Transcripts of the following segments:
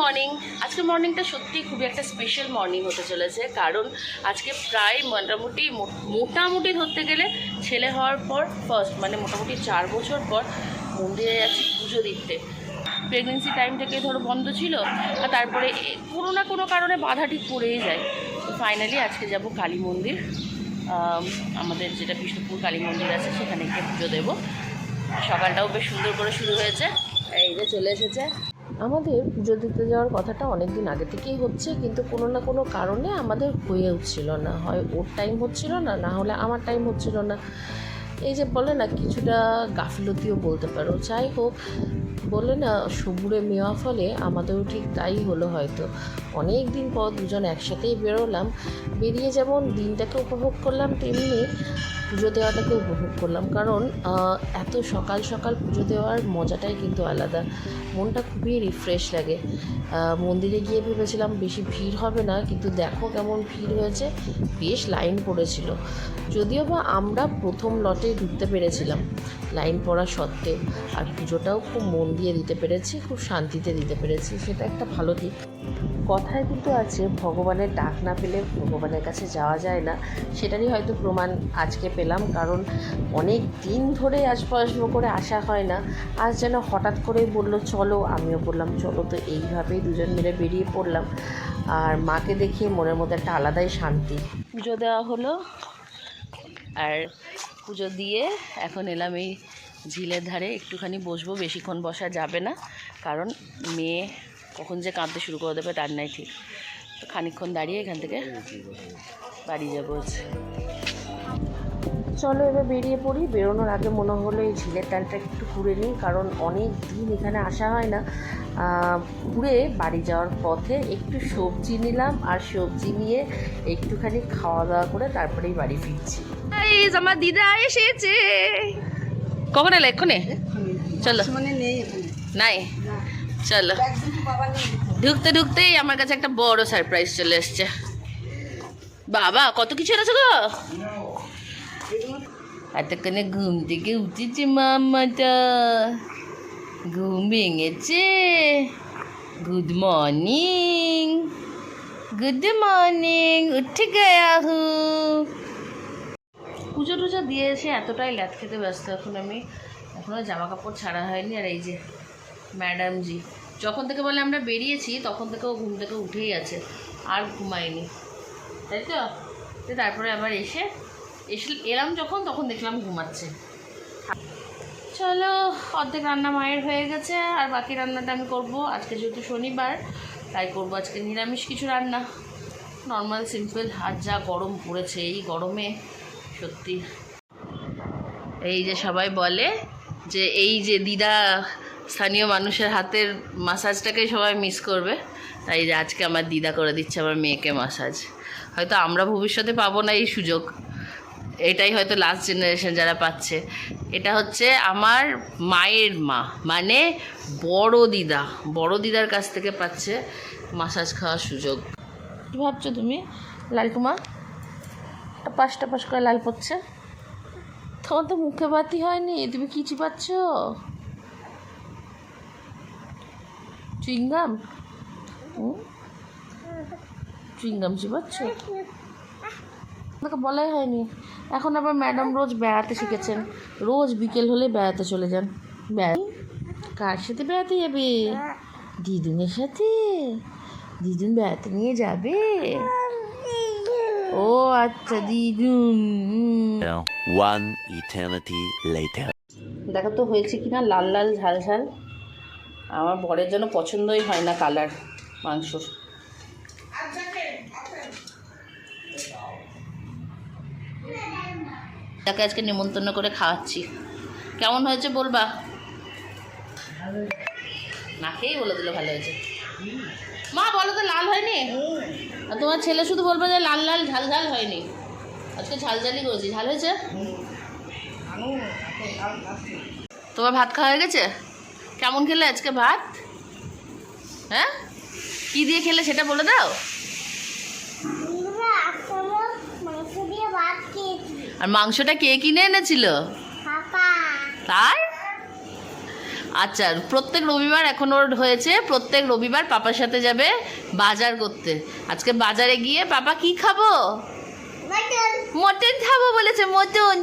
Morning আজকে মর্নিংটা সত্যি খুবই একটা স্পেশাল মর্নিং হতে চলেছে। কারণ আজকে প্রায় মোটামুটি মোটামুটি ধরতে গেলে ছেলে হওয়ার পর ফার্স্ট মানে মোটামুটি চার বছর পর মন্দিরে যাচ্ছি পুজো দিতে। প্রেগনেন্সি টাইম থেকে ধরো বন্ধ ছিল, আর তারপরে কোনো না কোনো কারণে বাধা ঠিক পড়েই যায়। ফাইনালি আজকে যাব কালী মন্দির। আমাদের যেটা বিষ্ণুপুর কালী মন্দির আছে, সেখানে গিয়ে পুজো দেবো। সকালটাও বেশ সুন্দর করে শুরু হয়েছে। এই যে চলে এসেছে। আমাদের পুজো দিতে যাওয়ার কথাটা অনেক দিন আগে থেকেই হচ্ছে, কিন্তু কোনো না কোনো কারণে আমাদের হয়ে উঠছিল না। হয় ওর টাইম হচ্ছিল না না হলে আমার টাইম হচ্ছিল না। এই যে বলে না, কিছুটা গাফিলতিও বলতে পারো। যাই হোক, বলে না সবুরে মেওয়া ফলে আমাদেরও ঠিক তাই হলো হয়তো। অনেক দিন পর দুজন একসাথেই বেরোলাম। বেরিয়ে যেমন দিনটাকে উপভোগ করলাম, তেমনি পুজো দেওয়াটাকে উপভোগ করলাম। কারণ এত সকাল সকাল পুজো দেওয়ার মজাটাই কিন্তু আলাদা। মনটা খুবই রিফ্রেশ লাগে। মন্দিরে গিয়ে ভেবেছিলাম বেশি ভিড় হবে না, কিন্তু দেখো কেমন ভিড় হয়েছে। বেশ লাইন পড়েছিল। যদিও বা আমরা প্রথম লটে ঢুকতে পেরেছিলাম লাইন পড়া সত্ত্বেও। আর পুজোটাও খুব মন দিয়ে দিতে পেরেছি, খুব শান্তিতে দিতে পেরেছি, সেটা একটা ভালো দিক। কথায় কিন্তু আছে, ভগবানের ডাক না পেলে ভগবানের কাছে যাওয়া যায় না। সেটারই হয়তো প্রমাণ আজকে পেলাম, কারণ অনেক দিন ধরে আসব আসব করে আসা হয় না। আজ যেন হঠাৎ করেই বলল, চলো। আমিও বললাম, চলো। তো এইভাবেই দুজন মিলে বেরিয়ে পড়লাম। আর মাকে দেখে মনের মধ্যে একটা আলাদাই শান্তি। পুজো দেওয়া হলো, আর পুজো দিয়ে এখন এলাম এই ঝিলের ধারে। একটুখানি বসবো, বেশিক্ষণ বসা যাবে না, কারণ মেয়ে কখন যে কাঁদতে শুরু করে দেবে তার নাই ঠিক। তো খানিকক্ষণ দাঁড়িয়ে এখান থেকে বাড়ি যাব হচ্ছে। চলো এবার বেরিয়ে পড়ি। বেরোনোর আগে মনে হলো এই ঝিলের টানটা একটু ঘুরে নিই কারণ অনেক দিন এখানে আসা হয় না। ঘুরে বাড়ি যাওয়ার পথে একটু সবজি নিলাম আর সবজি নিয়ে একটুখানি খাওয়া দাওয়া করে তারপরেই বাড়ি ফিরছি। আমার দিদা এসেছে। কখন এলে এক্ষুনি? চলো। মানে নেই নাই। চলো। ঢুকতে ঢুকতেই আমার কাছে একটা বড় সারপ্রাইজ চলে এসছে। বাবা, কত কিছু এনেছো গো? এতক্ষণে ঘুম থেকে উঠেছে মামাটা। ঘুম ভেঙেছে। গুড মর্নিং গুড মর্নিং উঠে গয়া হু। পুজো টুজো দিয়ে এসে এতটাই ল্যাদ খেতে ব্যস্ত। এখন আমি এখনও জামা কাপড় ছাড়া হয়নি। আর এই যে ম্যাডাম জি। যখন থেকে বলে আমরা বেরিয়েছি, তখন থেকেও ঘুম থেকে উঠেই আছে। আর ঘুমায়নি। তাই তো? তারপরে আবার এসে এসে এলাম যখন, তখন দেখলাম ঘুমাচ্ছে। চলো, অর্ধেক রান্না মায়ের হয়ে গেছে, আর বাকি রান্নাটা আমি করব। আজকে যেহেতু শনিবার, তাই করব আজকে নিরামিষ কিছু রান্না। নর্মাল সিম্পল আর যা গরম পড়েছে, এই গরমে, সত্যি। এই যে সবাই বলে যে, এই যে দিদা স্থানীয় মানুষের হাতের মাসাজটাকে সবাই মিস করবে। তাই আজকে আমার দিদা করে দিচ্ছে, আমার মেয়েকে মাসাজ হয়তো আমরা ভবিষ্যতে পাবো না এই সুযোগ। এটাই হয়তো লাস্ট জেনারেশন যারা পাচ্ছে। এটা হচ্ছে আমার মায়ের মা মানে বড় দিদা। বড় দিদার কাছ থেকে পাচ্ছে মাসাজ খাওয়ার সুযোগ। কী ভাবছ তুমি? লালকুমা? টপাস টপাস করে লাল পড়ছে। তোমার তো মুখে বাতি হয়নি, তুমি কি চিপাচ্ছ? চুইংগাম চুইংগাম চিপাচ্ছ তোমাকে বলাই হয়নি। এখন আবার ম্যাডাম রোজ বেড়াতে শিখেছেন। রোজ বিকেল হলে বেড়াতে চলে যান। বেড়া কার সাথে বেড়াতে যাবে? দিদুনের সাথে? দিদুন বেড়াতে নিয়ে যাবে? ও আচ্ছা দিদুন. দেখো তো হয়েছে কিনা লাল লাল ঝাল ঝাল। আমার বরের জন্য পছন্দই হয় না কালার মাংসর তাকে আজকে নিমন্ত্রণ করে খাওয়াচ্ছি। কেমন হয়েছে বলবা? না খেয়েই বলে দিল ভালো হয়েছে। মা, বলো তো লাল হয়নি? আর তোমার ছেলে শুধু বলবে যে লাল লাল, ঝাল ঝাল হয়নি। আজকে ঝাল ঝালই করেছি। ঝাল হয়েছে? তোমার ভাত খাওয়া হয়ে গেছে? কেমন খেলে আজকে ভাত? হ্যাঁ? কি দিয়ে খেলে সেটা বলে দাও। আর মাংসটা কে কিনে এনেছিল? তাই? আচ্ছা প্রত্যেক রবিবার এখন ওর হয়েছে প্রত্যেক রবিবার পাপার সাথে যাবে বাজার করতে। আজকে বাজারে গিয়ে পাপা কি খাব? মটন খাব বলেছে মটন।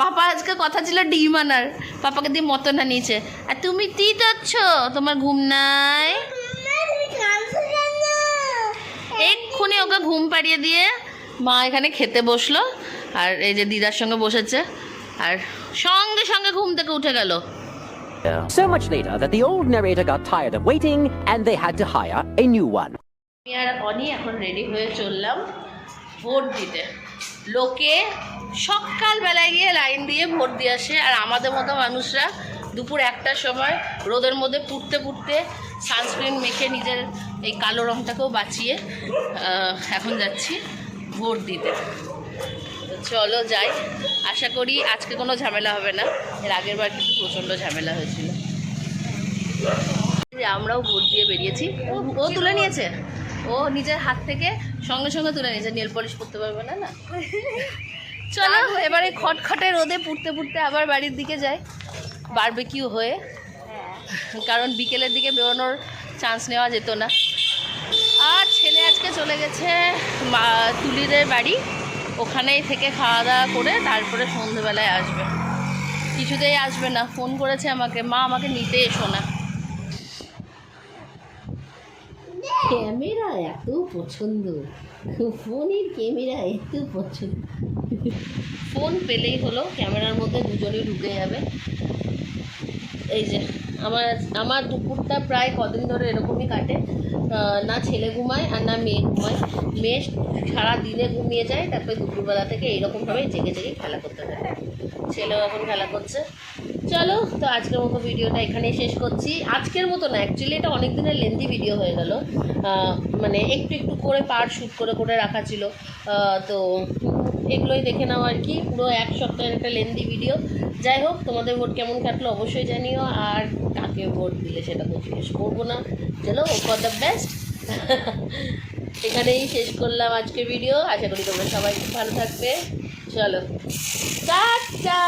পাপা আজকে কথা ছিল ডিম আনার। পাপাকে দিয়ে মটন আনিয়েছে। আর তুমি টি যাচ্ছ তোমার ঘুম নাই? এক্ষুনি ওকে ঘুম পাড়িয়ে দিয়ে মা এখানে খেতে বসল। আর এই যে দিদার সঙ্গে বসেছে। আর সঙ্গে সঙ্গে ঘুম থেকে উঠে গেল। So much later that the old narrator got tired of waiting and they had to hire a new one. আমি আর অনি এখন রেডি হয়ে চললাম ভোট দিতে। লোকে সকালবেলায় গিয়ে লাইন দিয়ে ভোট দিয়ে আসে। আর আমাদের মতো মানুষরা দুপুর একটার সময় রোদের মধ্যে পুড়তে পুড়তে সানস্ক্রিন মেখে নিজের এই কালো রংটাকেও বাঁচিয়ে এখন যাচ্ছি ভোট দিতে। চলো যাই। আশা করি আজকে কোনো ঝামেলা হবে না। এর আগের বার কিন্তু প্রচণ্ড ঝামেলা হয়েছিল। আমরাও ভোট দিয়ে বেরিয়েছি। ও তুলে নিয়েছে? ও নিজের হাত থেকে সঙ্গে সঙ্গে তুলে নিয়েছে। নেল পলিশ করতে পারবে না না? চলো, এবারে খটখটে রোদে পুড়তে পুড়তে আবার বাড়ির দিকে যাই বারবেকিউ হয়ে। কারণ বিকেলের দিকে বেরোনোর চান্স নেওয়া যেত না। আর ছেলে আজকে চলে গেছে তুলিদের বাড়ি। ওখানেই থেকে খাওয়া দাওয়া করে তারপরে সন্ধেবেলায় আসবে। কিছুতেই আসবে না ফোন করেছে আমাকে, মা, আমাকে নিতে এসো না। ক্যামেরা এত পছন্দ। ফোনের ক্যামেরা এত পছন্দ। ফোন পেলেই হলো ক্যামেরার মধ্যে দুজনেই ঢুকে যাবে। এই যে, আমার আমার দুপুরটা প্রায় কদিন ধরে এরকমই কাটে। না ছেলে ঘুমায় আর না মেয়ে ঘুমায়। মেয়ে সারা দিনে ঘুমিয়ে যায়, তারপরে দুপুরবেলা থেকে এইরকমভাবেই জেগে জেগে খেলা করতে থাকে। ছেলেও এখন খেলা করছে। চলো, তো আজকের মতো ভিডিওটা এখানেই শেষ করছি। আজকের মতো না অ্যাকচুয়ালি এটা অনেক দিনের লেন্দি ভিডিও হয়ে গেল। মানে একটু একটু করে পার শ্যুট করে করে রাখা ছিল। তো এগুলোই দেখে নাও আর কি, পুরো এক সপ্তাহের একটা লেন্দি ভিডিও যাই হোক, তোমাদের ভোট কেমন কাটলো অবশ্যই জানিও, আর কাকে ভোট দিলে সেটা তো জিজ্ঞেস করব না। চলো ও ফর দ্য বেস্ট এখানেই শেষ করলাম আজকের ভিডিও আশা করি তোমরা সবাই খুব ভালো থাকবে। চলো টাটা!